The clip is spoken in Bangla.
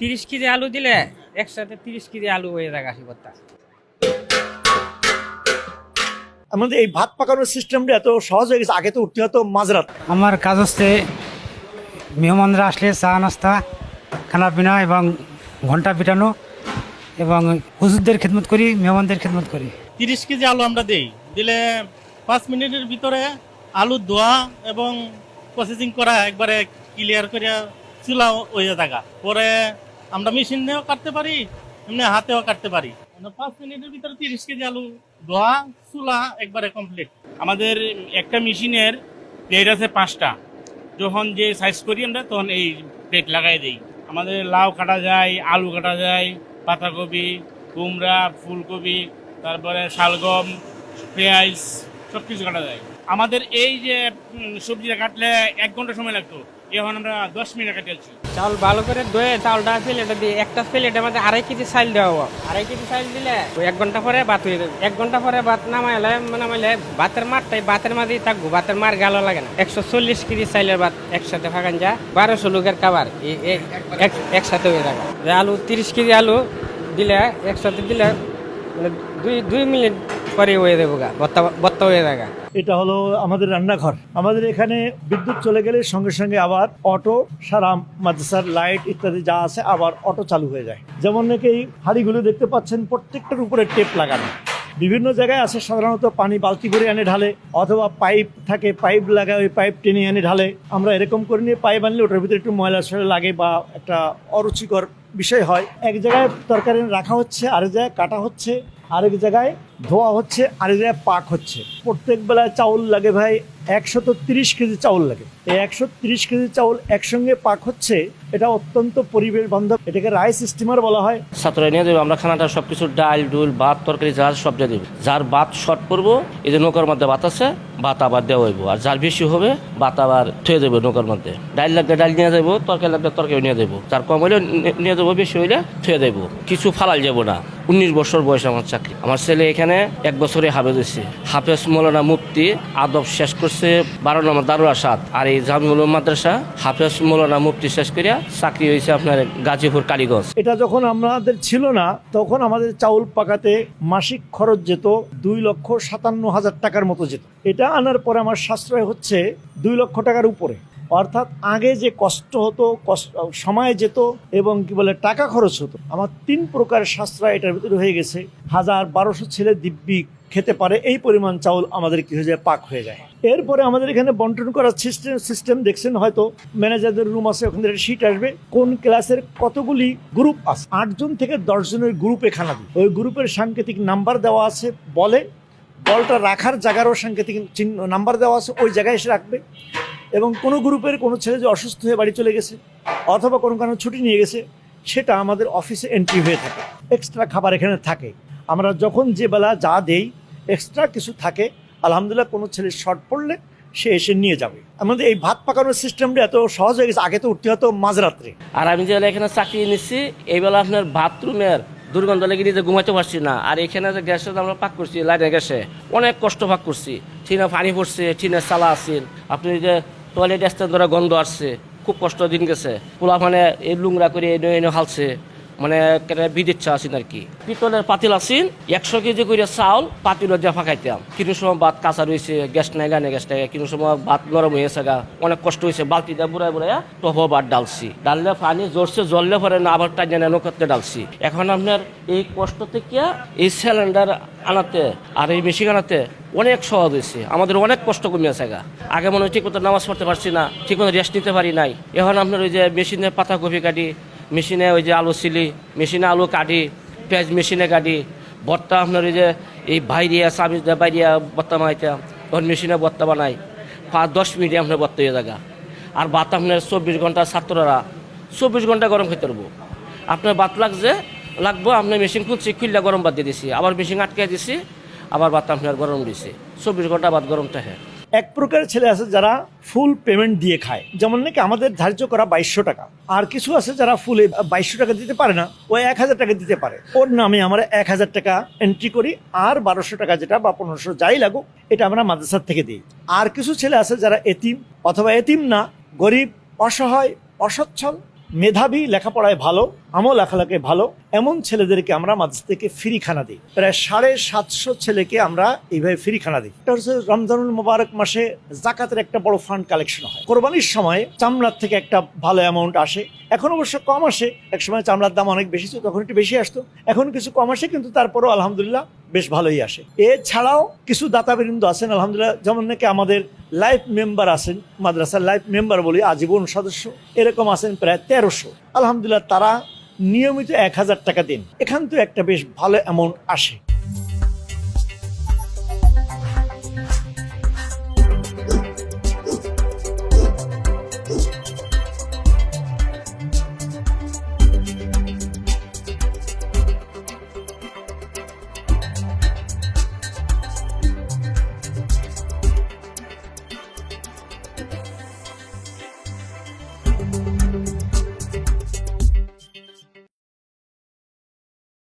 তিরিশ কেজি আলু দিলে একসাথে তিরিশ কেজি আলু হয়ে যায় গাছি ভর্তা আমাদের এই ভাত পাকানোর সিস্টেমটা এত সহজ হয়ে গেছে আগে তো উঠতে হতো মাঝরাত। আমার কাজ হচ্ছে মেহমানরা আসলে চা নাস্তা খানা পিনা এবং ঘণ্টা পিটানো এবং হুজুরদের খেদমত করি মেহমানদের খেদমত করি। তিরিশ কেজি আলু আমরা দেই। দিলে পাঁচ মিনিটের ভিতরে আলু ধোয়া এবং প্রসেসিং করা একবারে ক্লিয়ার করে চুলা হয়ে থাকা। পরে আমরা মেশিন দিয়েও কাটতে পারি, এমনি হাতেও কাটতে পারি। মানে পাঁচ মিনিটের ভিতরে তিরিশ কেজি আলু ধোয়া, চুলা একবারে কমপ্লিট আমাদের একটা মেশিনের প্লেট আছে পাঁচটা। যখন যে সাইজ করি আমরা, তখন এই প্লেট লাগাই দিই। আমাদের লাউ কাটা যায়, আলু কাটা যায় পাতাকপি কুমড়া, ফুলকপি, তারপরে শালগম, পেঁয়াজ সব কিছু কাটা যায়। আমাদের এই যে সবজিটা কাটলে এক ঘণ্টা সময় লাগতো। এখন আমরা দশ মিনিট কাটিয়েছি চাউল ভালো করে ধুয়ে চাউলটা প্লেটে দিয়ে, একটা প্লেটের মধ্যে আড়াই কেজি চাল দেওয়া হব। আড়াই কেজি চাল দিলে এক ঘণ্টা পরে ভাত হয়ে যাবে। এক ঘণ্টা পরে ভাত নামাইলে নামাইলে ভাতের মারটাই ভাতের মাঝেই থাকব। ভাতের মার গালো লাগে না। একশো চল্লিশ কেজি চাইলের ভাত একসাথে ফাঁকান যা, বারোশো লোকের খাবার। একসাথে হয়ে থাকে আলু তিরিশ কেজি আলু দিলে, একসাথে দিলে মানে দুই দুই মিনিট পরে হয়ে দেবো গা ভত্তা ভত্তা হয়ে যাবে এটা হলো আমাদের রান্নাঘর। আমাদের এখানে বিদ্যুৎ চলে গেলে সঙ্গে সঙ্গে আবার অটো সারা মাদ্রাসার লাইট ইত্যাদি যা আছে আবার অটো চালু হয়ে যায়। যেমন নাকি এই হাড়িগুলো দেখতে পাচ্ছেন, প্রত্যেকটার উপরে টেপ লাগানো। বিভিন্ন জায়গায় আছে সাধারণত পানি বালতি করে এনে ঢালে, অথবা পাইপ থাকে, পাইপ লাগায় ওই পাইপ টেনে এনে ঢালে। আমরা এরকম করে নিয়ে পাইপ আনলে ওটার ভিতরে একটু ময়লা সয়লা লাগে বা একটা অরুচিকর বিষয় হয়। এক জায়গায় তরকারি রাখা হচ্ছে, আরেক জায়গায় কাটা হচ্ছে। আরেক জায়গায় ধোয়া হচ্ছে, আরেক জায়গায় পাক হচ্ছে। প্রত্যেক বেলায় চাউল লাগে ভাই একশত তিরিশ কেজি চাউল লাগে। এই একশো তিরিশ কেজি চাউল একসঙ্গে পাক হচ্ছে, এটা অত্যন্ত পরিবেশ বান্ধব। এটাকে রাইস স্টিমার বলা হয়। ছাত্ররা নিয়ে দেবো আমরা খানাটা সব কিছু ডাল, ডুল, ভাত, তরকারি যা সব দিয়ে দেবো। যার ভাত শর্ট পড়ব এই যে নৌকার মধ্যে ভাত আছে, ভাত আবার দেওয়া হইব। আর যার বেশি হবে, ভাত আবার থুয়ে দেবো নৌকার মধ্যে। ডাল লাগলে ডাল নিয়ে যাব তরকারি লাগলে তরকারি নিয়ে দেবো যার কম হইলে নিয়ে যাব, বেশি হইলে থুয়ে দেবো কিছু ফালাল যাব না। উনিশ বছর বয়স আমার চাকরি। আমার ছেলে এখানে এক বছরে হাফেজ হয়েছে। হাফেজ মৌলানা মুফতি আদব শেষ করছে বারো নম্বর দারুয়া সাত আর এই জামিউল মাদ্রাসা হাফেজ মৌলানা মুফতি শেষ করিয়া চাকরি হয়েছে আপনার গাজীপুর কালীগঞ্জ। এটা যখন আমাদের ছিল না, তখন আমাদের চাউল পাকাতে মাসিক খরচ যেত দুই লক্ষ সাতান্ন হাজার টাকার মতো যেত। এটা আনার পরে আমার সাশ্রয় হচ্ছে দুই লক্ষ টাকার উপরে। অর্থাৎ আগে যে কষ্ট হতো কষ্ট সময় যেত এবং কি বলে টাকা খরচ হতো, আমার তিন প্রকার সাশ্রয় এটার ভিতরে হয়ে গেছে। হাজার বারোশো ছেলে দিব্যি খেতে পারে, এই পরিমাণ চাউল আমাদের কি হয়ে যায়? পাক হয়ে যায়। এরপরে আমাদের এখানে বন্টন করার সিস্টেম সিস্টেম দেখছেন হয়তো, ম্যানেজারদের রুম আছে, ওখান থেকে সিট আসবে, কোন ক্লাসের কতগুলি গ্রুপ আছে? আটজন থেকে দশজনের গ্রুপে খানা দিই ওই গ্রুপের সাংকেতিক নাম্বার দেওয়া আছে, বলে, বলটা রাখার জায়গারও সাংকেতিক চিহ্ন নাম্বার দেওয়া আছে, ওই জায়গায় এসে রাখবে। এবং কোনো গ্রুপের কোনো ছেলে যে অসুস্থ হয়ে বাড়ি চলে গেছে অথবা কোনো কারণে ছুটি নিয়ে গেছে, সেটা আমাদের অফিসে এন্ট্রি হয়ে থাকে। এক্সট্রা খাবার এখানে থাকে। আমরা যখন যে বেলা যা দেই এক্সট্রা কিছু থাকে, আলহামদুলিল্লাহ কোনো ছেলে শর্ট পড়লে সে এসে নিয়ে যাবে। আমাদের এই ভাত পাকানোর সিস্টেমটা এত সহজ হয়ে গেছে, আগে তো উঠতে হতো মাঝরাত্রে। আর আমি যে এখানে চাকরি নিচ্ছি এই বেলা আপনার বাথরুমের দুর্গন্ধ লেগে নিজে ঘুমাইতে পারছি না। আর এখানে যে গ্যাসের আমরা পাক করছি লাইনের গ্যাসে, অনেক কষ্ট পাক করছি। ঠিনা পানি পড়ছে ঠিনা চালা আছিল আপনি যে টয়লেট আসতে ধরা গন্ধ আসছে, খুব কষ্ট দিন গেছে। পোলা মানে এই লুংরা করে এনে এনে হালছে। মানে কেটে বিদ ইচ্ছা আছেন আর কি। পিতলের পাতিল আছেন, একশো কেজি করে চাউল পাতিল দিয়ে ফাঁকাইতাম। কিন্তু সময় ভাত কাঁচা রয়েছে গ্যাস নাই গানে গ্যাস নাই কিন্তু সময় ভাত নরম হয়েছে গা, অনেক কষ্ট হয়েছে বালতি দিয়ে বুড়ায় বুড়ায় টপ ভাত ডালছি। ডাললে পানি জোরছে জ্বললে পরে না আবার টাইনে নেনো করতে ডালছি। এখন আপনার এই কষ্ট থেকে এই সিলিন্ডার আনাতে আর এই মেশিন আনাতে অনেক সহজ হয়েছে আমাদের অনেক কষ্ট কমিয়েছে গা। আগে মনে হয় ঠিক মতো নামাজ পড়তে পারছি না, ঠিক মতো রেস্ট নিতে পারি নাই। এখন আপনার ওই যে মেশিনে পাতা কপি কাটি মেশিনে ওই যে আলু সিলি, মেশিনে আলু কাটি, পেঁয়াজ মেশিনে কাটি। ভর্তা আপনার ওই যে এই বাইরিয়া দিয়ে বাইরিয়া ভর্তা বানাইতাম তখন মেশিনে ভর্তা বানাই। পাঁচ দশ মিনিটে আপনার ভর্তা হয়ে জায়গা আর ভাত আপনার চব্বিশ ঘণ্টা ছাত্ররা চব্বিশ ঘণ্টা গরম খেতে পারব। আপনার ভাত লাগছে, লাগবো, আপনার মেশিন খুলছি খুললে গরম ভাত দিয়ে দিছি। আবার মেশিন আটকে দিছি, আবার ভাত আপনার গরম দিছি। চব্বিশ ঘণ্টা ভাত গরম থাকে। এক প্রকার ছেলে আছে যারা ফুল পেমেন্ট দিয়ে খায়। যেমন নাকি আমাদের ধার্য করা বাইশশো টাকা। আর কিছু আছে যারা ফুলে বাইশশো টাকা দিতে পারে না, ও এক হাজার টাকা দিতে পারে। ওর নামে আমরা এক হাজার টাকা এন্ট্রি করি, আর বারোশো টাকা যেটা বা পনেরোশো যাই লাগুক, এটা আমরা মাদ্রাসার থেকে দিই। আর কিছু ছেলে আছে যারা এতিম, অথবা এতিম না, গরিব, অসহায়, অসচ্ছল, মেধাবী, লেখাপড়ায় ভালো আমও লেখালেখায় ভালো এমন ছেলেদেরকে আমরা মাদ্রাসা থেকে ফ্রি খানা দিই। প্রায় সাড়ে সাতশো ছেলেকে আমরা এইভাবে ফ্রি খানা দিই। এটা হচ্ছে রমজানুল মোবারক মাসে জাকাতের একটা বড় ফান্ড কালেকশন হয়। কোরবানির সময় চামড়ার থেকে একটা ভালো অ্যামাউন্ট আসে। এখন অবশ্য কম আসে। এক সময় চামড়ার দাম অনেক বেশি ছিল, তখন একটু বেশি আসতো। এখন কিছু কম আসে, কিন্তু তারপরও আলহামদুলিল্লাহ বেশ ভালোই আসে। এছাড়াও কিছু দাতাবৃন্দ আছেন, আলহামদুলিল্লাহ, যেমন নাকি আমাদের লাইফ মেম্বার আছেন, মাদ্রাসার লাইফ মেম্বার বলি আজীবন সদস্য, এরকম আছেন প্রায় তেরোশো। আলহামদুলিল্লাহ তারা নিয়মিত এক হাজার টাকা দিন। এখান তো একটা বেশ ভালো অ্যামাউন্ট আসে।